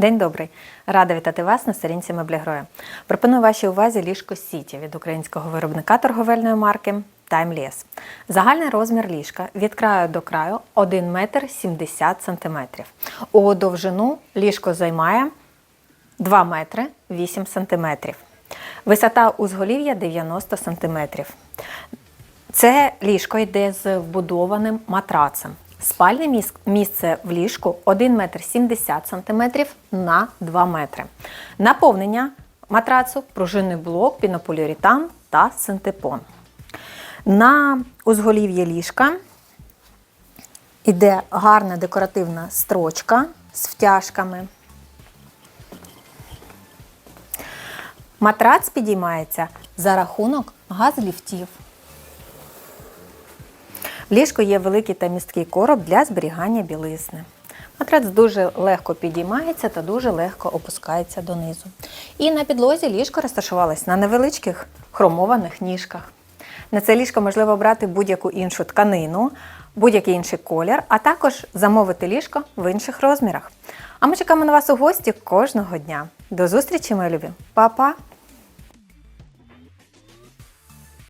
День добрий! Рада вітати вас на сторінці Меблігроя. Пропоную вашій увазі ліжко Сіті від українського виробника торговельної марки Timeless. Загальний розмір ліжка від краю до краю 1 метр 70 сантиметрів. У довжину ліжко займає 2 метри 8 сантиметрів. Висота узголів'я 90 сантиметрів. Це ліжко йде з вбудованим матрацем. Спальне місце в ліжку 1 метр 70 сантиметрів на 2 метри. Наповнення матрацу пружинний блок, пінополіуретан та синтепон. На узголів'ї ліжка йде гарна декоративна строчка з втяжками. Матрац підіймається за рахунок газліфтів. В ліжку є великий та місткий короб для зберігання білизни. Матрац дуже легко підіймається та дуже легко опускається донизу. І на підлозі ліжко розташувалось на невеличких хромованих ніжках. На це ліжко можливо обрати будь-яку іншу тканину, будь-який інший колір, а також замовити ліжко в інших розмірах. А ми чекаємо на вас у гості кожного дня. До зустрічі, мої любі! Па-па!